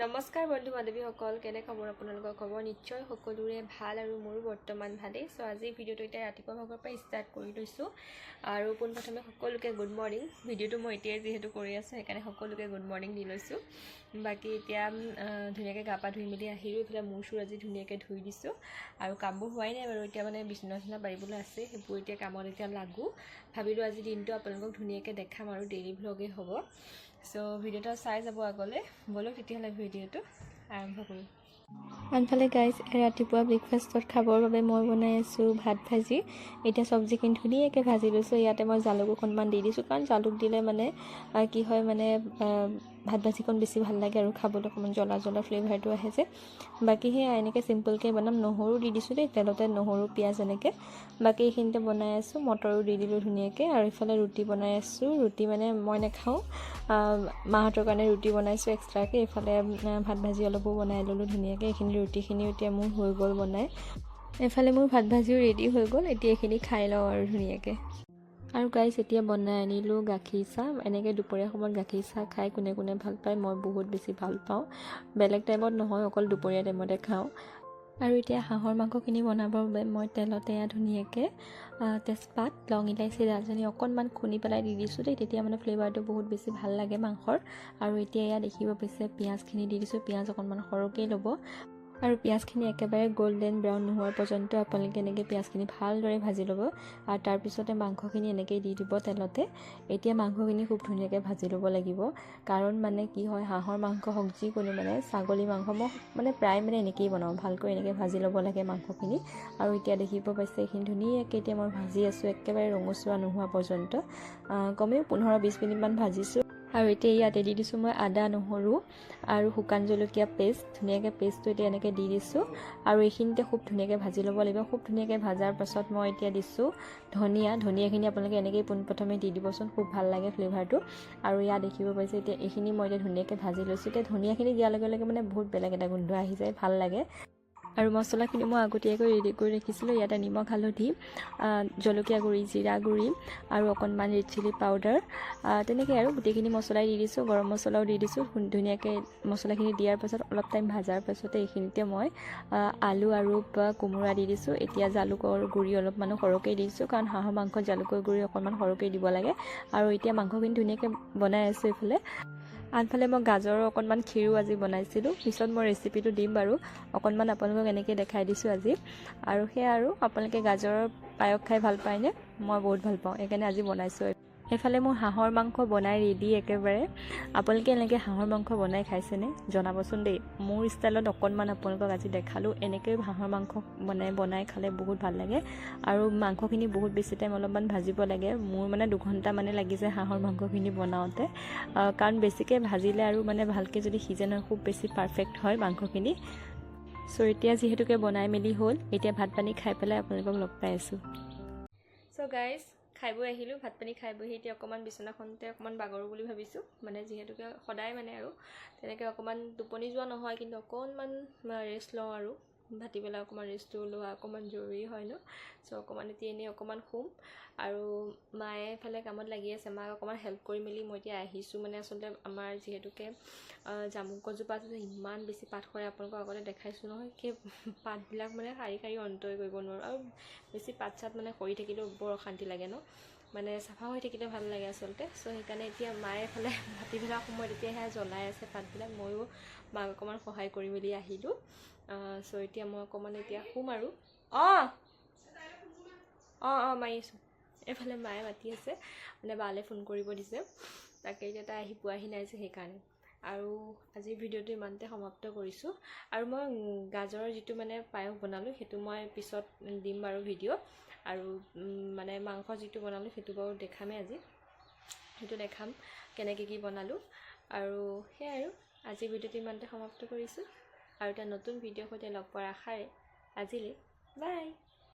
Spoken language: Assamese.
নমস্কাৰ বন্ধু বান্ধৱীসকল কেনে খবৰ আপোনালোকৰ? খবৰ নিশ্চয় সকলোৰে ভাল আৰু মোৰো বৰ্তমান ভালেই। চ' আজি ভিডিঅ'টো এতিয়া ৰাতিপুৱা ভাগৰ পৰা ষ্টাৰ্ট কৰি লৈছোঁ। আৰু পোনপ্ৰথমে সকলোকে গুড মৰ্ণিং ভিডিঅ'টো মই এতিয়াই যিহেতু কৰি আছোঁ সেইকাৰণে সকলোকে গুড মৰ্ণিং দি লৈছোঁ। বাকী এতিয়া ধুনীয়াকৈ গা পা ধুই মেলি আহিলোঁ। এইফালে মূৰ চূৰ আজি ধুনীয়াকৈ ধুই দিছোঁ। আৰু কামবোৰ হোৱাই নাই বাৰু এতিয়া মানে বিচনা চিচনা পাৰিবলৈ আছে সেইবোৰ এতিয়া কামত এতিয়া লাগোঁ। ভাবিলোঁ আজি দিনটো আপোনালোকক ধুনীয়াকৈ দেখাম আৰু ডেইলি ভ্লগেই হ'ব। চ' ভিডিঅ'টো চাই যাব আগলৈ। ব'লক তেতিয়াহ'লে ভিডিঅ'টো আৰম্ভ কৰোঁ আনফালে গাইজ ৰাতিপুৱা ব্ৰেকফাষ্টত খাবৰ বাবে মই বনাই আছোঁ ভাত ভাজি। এতিয়া চব্জিখিনি ধুনীয়াকৈ ভাজি লৈছোঁ। ইয়াতে মই জালুক অকণমান দি দিছোঁ। কাৰণ জালুক দিলে মানে কি হয় মানে ভাত ভাজিকণ বেছি ভাল লাগে আৰু খাবলৈ অকণমান জ্বলা জ্বলা ফ্লেভাৰটো আহে যে। বাকী সেয়া এনেকৈ চিম্পলকৈ বনাম নহৰু দি দিছোঁ দেই তেলতে নহৰু পিঁয়াজ এনেকৈ। বাকী এইখিনিতে বনাই আছোঁ মটৰো দি দিলোঁ ধুনীয়াকৈ আৰু ইফালে ৰুটি বনাই আছোঁ। ৰুটি মানে মই নাখাওঁ মাহঁতৰ কাৰণে ৰুটি বনাইছোঁ এক্সট্ৰাকৈ এইফালে আহ, ভাত ভাজি অলপো বনাই ল'লোঁ ধুনীয়াকৈ। এইখিনি ৰুটিখিনিও এতিয়া মোৰ হৈ গ'ল বনাই। এইফালে মোৰ ভাত ভাজিও ৰেডি হৈ গ'ল এতিয়া এইখিনি খাই লওঁ আৰু ধুনীয়াকৈ। আৰু গাইজ এতিয়া বনাই আনিলোঁ গাখীৰ চাহ। এনেকৈ দুপৰীয়া সময়ত গাখীৰ চাহ খাই কোনে কোনে ভাল পায় মই বহুত বেছি ভাল পাওঁ। বেলেগ টাইমত নহয় অকল দুপৰীয়া টাইমতে খাওঁ। আৰু এতিয়া হাঁহৰ মাংসখিনি বনাবৰ বাবে মই তেলতে এয়া ধুনীয়াকৈ তেজপাত লং ইলাচি দালচেনি অকণমান খুন্দি পেলাই দি দিছোঁ দেই। তেতিয়া মানে ফ্লেভাৰটো বহুত বেছি ভাল লাগে মাংসৰ। আৰু এতিয়া এয়া দেখিব পাইছে পিঁয়াজখিনি দি দিছোঁ। পিঁয়াজ অকণমান সৰহকৈ ল'ব। আৰু পিঁয়াজখিনি একেবাৰে গল্ডেন ব্ৰাউন নোহোৱাৰ পৰ্যন্ত আপোনালোকে এনেকৈ পিঁয়াজখিনি ভালদৰে ভাজি ল'ব। আৰু তাৰপিছতে মাংসখিনি এনেকৈ দি দিব তেলতে। এতিয়া মাংসখিনি খুব ধুনীয়াকৈ ভাজি ল'ব লাগিব। কাৰণ মানে কি হয় হাঁহৰ মাংস হওক যিকোনো মানে ছাগলী মাংস মই মানে প্ৰায় মানে এনেকৈয়ে বনাওঁ। ভালকৈ এনেকৈ ভাজি ল'ব লাগে মাংসখিনি। আৰু এতিয়া দেখিব পাইছে এইখিনি ধুনীয়াকৈ এতিয়া মই ভাজি আছোঁ। একেবাৰে ৰঙচুৱা নোহোৱা পৰ্যন্ত। কমেও পোন্ধৰ বিছ মিনিটমান ভাজিছোঁ। আৰু এতিয়া ইয়াতে দি দিছোঁ মই আদা নহৰু আৰু শুকান জলকীয়া পেষ্ট ধুনীয়াকৈ পেষ্টটো এতিয়া এনেকৈ দি দিছোঁ। আৰু এইখিনিতে খুব ধুনীয়াকৈ ভাজি ল'ব লাগিব। খুব ধুনীয়াকৈ ভজাৰ পাছত মই এতিয়া দিছোঁ ধনিয়া। ধনিয়াখিনি আপোনালোকে এনেকৈয়ে পোনপ্ৰথমে দি দিবচোন খুব ভাল লাগে ফ্লেভাৰটো। আৰু ইয়াত দেখিব পাইছে এতিয়া এইখিনি মই এতিয়া ধুনীয়াকৈ ভাজি লৈছোঁ। এতিয়া ধনিয়াখিনি দিয়াৰ লগে লগে মানে বহুত বেলেগ এটা গোন্ধ আহি যায় ভাল লাগে। আৰু মছলাখিনি মই আগতীয়াকৈ ৰেডি কৰি ৰাখিছিলোঁ। ইয়াতে নিমখ হালধি জলকীয়া গুড়ি জিৰা গুড়ি আৰু অকণমান ৰেড চিলি পাউডাৰ তেনেকৈ আৰু গোটেইখিনি মছলাই দি দিছোঁ গৰম মছলাও দি দিছোঁ। ধুন- ধুনীয়াকৈ মছলাখিনি দিয়াৰ পাছত অলপ টাইম ভাজাৰ পাছতে এইখিনিতে মই আলু আৰু কোমোৰা দি দিছোঁ। এতিয়া জালুকৰ গুড়ি অলপমানো সৰহকৈ দিছোঁ কাৰণ হাঁহৰ মাংসত জালুকৰ গুড়ি অকণমান সৰহকৈ দিব লাগে। আৰু এতিয়া মাংসখিনি ধুনীয়াকৈ বনাই আছোঁ এইফালে। আনফালে মই গাজৰৰ অকণমান ক্ষীৰো আজি বনাইছিলোঁ। পিছত মই ৰেচিপিটো দিম বাৰু। অকণমান আপোনালোকক এনেকৈ দেখাই দিছোঁ আজি। আৰু সেয়া আৰু আপোনালোকে গাজৰৰ পায়স খাই ভাল পায়নে? মই বহুত ভাল পাওঁ সেইকাৰণে আজি বনাইছোঁ সেইফালে মোৰ হাঁহৰ মাংস বনাই ৰেডি একেবাৰে। আপোনালোকে এনেকৈ হাঁহৰ মাংস বনাই খাইছেনে? জনাবচোন দেই। মোৰ ষ্টাইলত অকণমান আপোনালোকক আজি দেখালোঁ। এনেকৈ হাঁহৰ মাংস বনাই বনাই খালে বহুত ভাল লাগে। আৰু মাংসখিনি বহুত বেছি টাইম অলপমান ভাজিব লাগে। মোৰ মানে দুঘণ্টা মানে লাগিছে হাঁহৰ মাংসখিনি বনাওঁতে। কাৰণ বেছিকৈ ভাজিলে আৰু মানে ভালকৈ যদি সিজে নহয় খুব বেছি পাৰফেক্ট হয় মাংসখিনি। চ' এতিয়া যিহেতুকে বনাই মেলি হ'ল এতিয়া ভাত পানী খাই পেলাই আপোনালোকক লগ পাই আছোঁ। চ' গাইজ খাই বৈ আহিলোঁ ভাত পানী খাই বহি এতিয়া অকণমান বিচনাখনতে অকণমান বাগৰোঁ বুলি ভাবিছোঁ মানে যিহেতুকে সদায় মানে আৰু তেনেকৈ অকণমান টোপনি যোৱা নহয় কিন্তু অকণমান ৰেষ্ট লওঁ আৰু। ভাটিবেলা অকণমান ৰেষ্টটো লোৱা অকণমান জৰুৰী হয় ন? চ' অকণমান এতিয়া এনেই অকণমান শুম। আৰু মায়ে এফালে কামত লাগি আছে মাক অকণমান হেল্প কৰি মেলি মই এতিয়া আহিছোঁ। মানে আচলতে আমাৰ যিহেতুকে জামুক গছজোপা আছে ইমান বেছি পাত সৰে আপোনালোকক আগতে দেখাইছোঁ নহয় সেই পাতবিলাক মানে শাৰী শাৰী অন্তই কৰিব নোৱাৰোঁ। আৰু বেছি পাত চাত মানে সৰি থাকিলেও বৰ অশান্তি লাগে ন? মানে চাফা হৈ থাকিলে ভাল লাগে আচলতে। চ' সেইকাৰণে এতিয়া মায়ে এফালে ভাটিবেলা সময়ত এতিয়া সেয়া জ্বলাই আছে পাতবিলাক ময়ো মাক অকণমান সহায় কৰি মেলি আহিলোঁ। চ' এতিয়া মই অকণমান এতিয়া শুম আৰু। অঁ! অঁ অঁ মাৰি আছোঁ। এইফালে মায়ে মাতি আছে। মানে বালে ফোন কৰিব দিছে। তাকে এতিয়া তাই আহি পোৱাহি নাই যে সেইকাৰণে। আৰু আজিৰ ভিডিঅ'টো ইমানতে সমাপ্ত কৰিছোঁ। আৰু মই গাজৰৰ যিটো মানে পায়স বনালোঁ সেইটো মই পিছত দিম বাৰু ভিডিঅ' আৰু মানে মাংস যিটো বনালোঁ সেইটো বাৰু দেখামেই আজি। সেইটো দেখাম কেনেকৈ কি বনালোঁ। আৰু সেয়াই আৰু আজিৰ ভিডিঅ'টো ইমানতে সমাপ্ত কৰিছোঁ। আৰু এটা নতুন ভিডিঅ'ৰ সৈতে লগ পোৱাৰ আশাৰে আজিলৈ বাই!